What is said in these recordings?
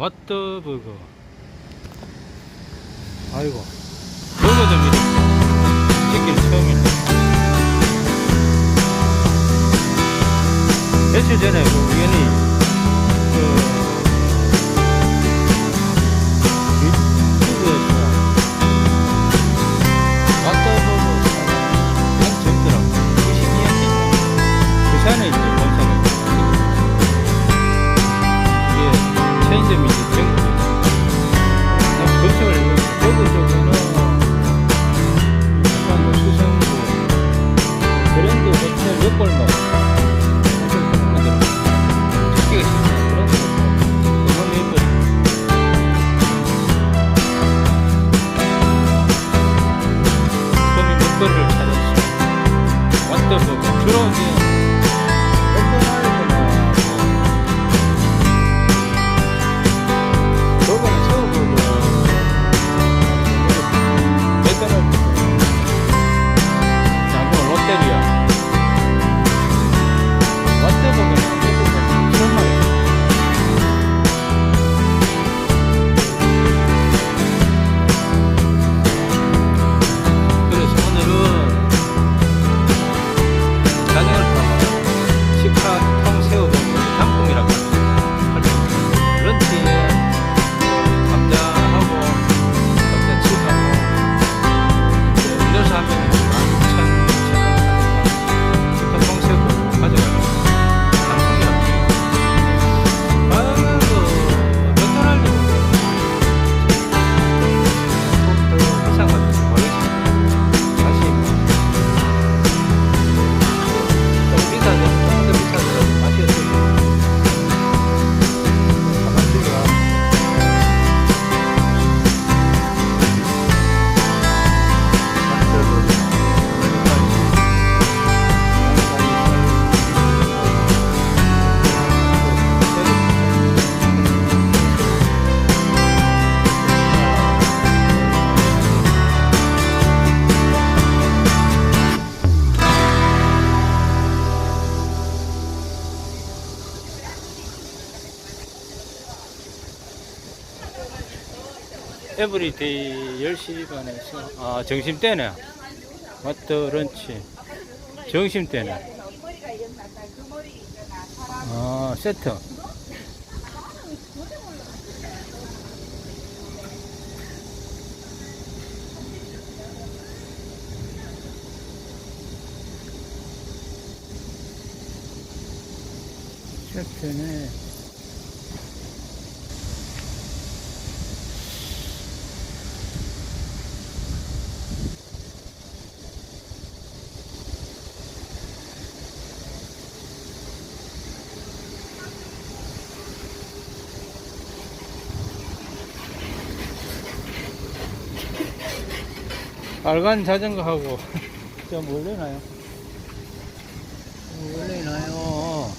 왓더버거 아이고. 미리 찍기는 처음이네. 며칠 전에 그 우연히 Russell. 에브리데이 10시 반에 시- 아 점심때네 맞더 런치 점심때네 아 세트. 세트네 빨간 자전거하고 좀 올려놔요. 올려놔요.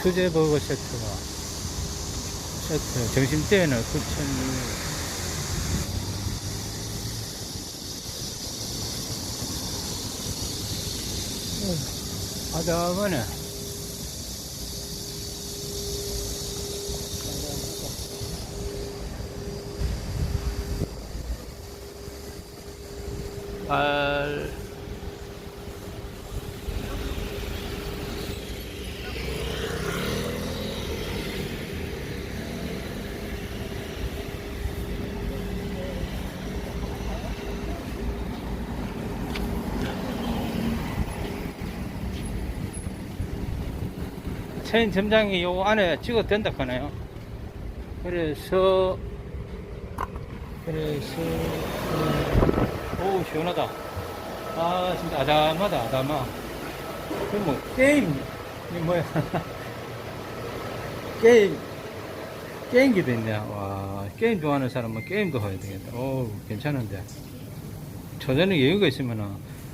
수제버거 세트가 세트 점심때는 9,000원. 아담하네. 알 체인 점장이 요 안에 찍어도 된다 하네요. 그래서 그래서 오 시원하다. 아 진짜 아담하다 아담하. 그뭐 게임 이 뭐야 게임 게임기도 있네. 와 게임 좋아하는 사람은 게임도 해야 되겠다. 오 괜찮은데. 저녁에 여유가 있으면은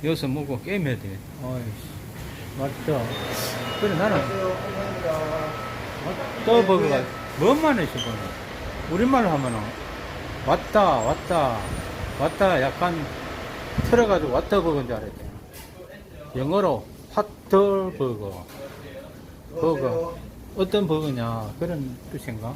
여기서 먹고 게임 해야 되겠다. 어이씨 맞다. 그래 나는 또 버거가 뭔만 해서 보는 우리말로 하면은 왔다 왔다 왔다 약간 틀어가지고 왔다 버거인 줄 알았대 영어로 핫돌 버거 어떤 버거냐 그런 뜻인가?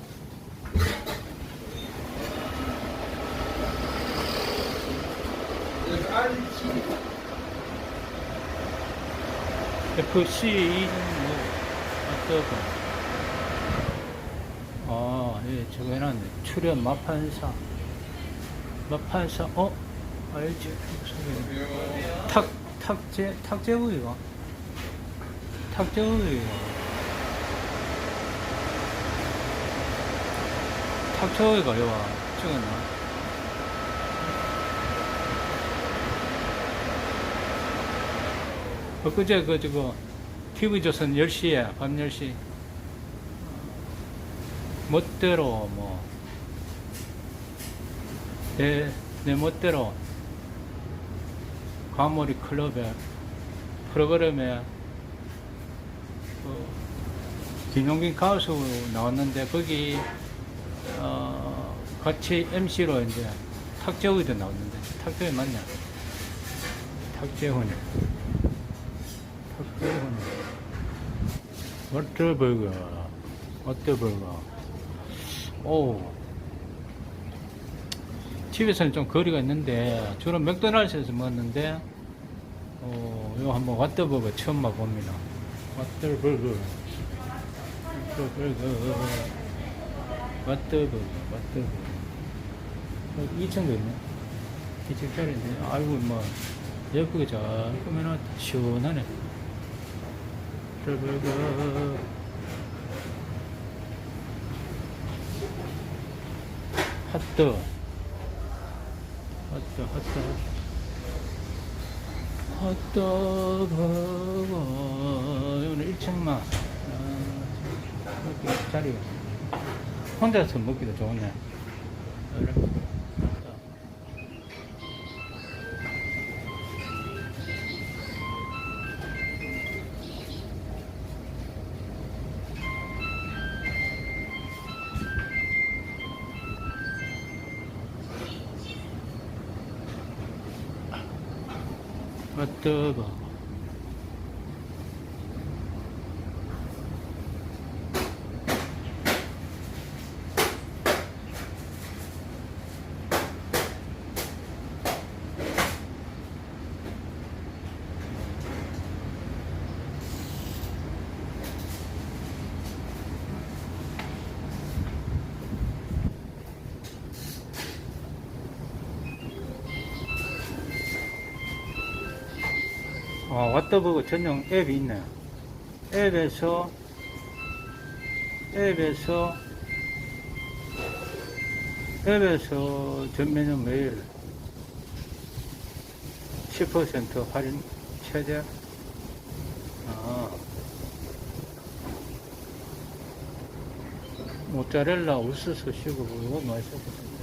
FC 2.5 어떤 아, 예, 저거 해놨네. 출연 마판사. 마판사, 어? 알지? 탁, 탁재, 탁재우이가? 탁재우이가? 탁재우이가 여와 찍었나? 엊그제 그, 저거, TV조선 10시에, 밤 10시. 멋대로, 뭐, 내, 내 멋대로, 과몰이 클럽에, 프로그램에, 그, 김용빈 가수 나왔는데, 거기, 어, 같이 MC로 이제, 탁재훈이도 나왔는데, 탁재훈 맞냐? 탁재훈이. 탁재훈이. 워터버거, 워터버거. 오. 집에서는 좀 거리가 있는데, 주로 맥도날드에서 먹었는데, 어, 이거 한번 왓더버거 처음 맛봅니다. 왓더버거. 왓더버거. 왓더버거, 왓더버거. 2층도 있네. 2층짜리인데, 아이고, 뭐, 예쁘게 잘 꾸며놨다. 시원하네. 왓더버거. 핫도 핫도 핫도 핫도 버거 오늘 1층만 아, 자리가 혼자서 먹기도 좋네 핫도그 아, 왓더버거 전용 앱이 있네. 앱에서, 앱에서, 앱에서 전 메뉴 메일 10% 할인 최대. 아. 모짜렐라 우스스 시고 이거 맛있었거든.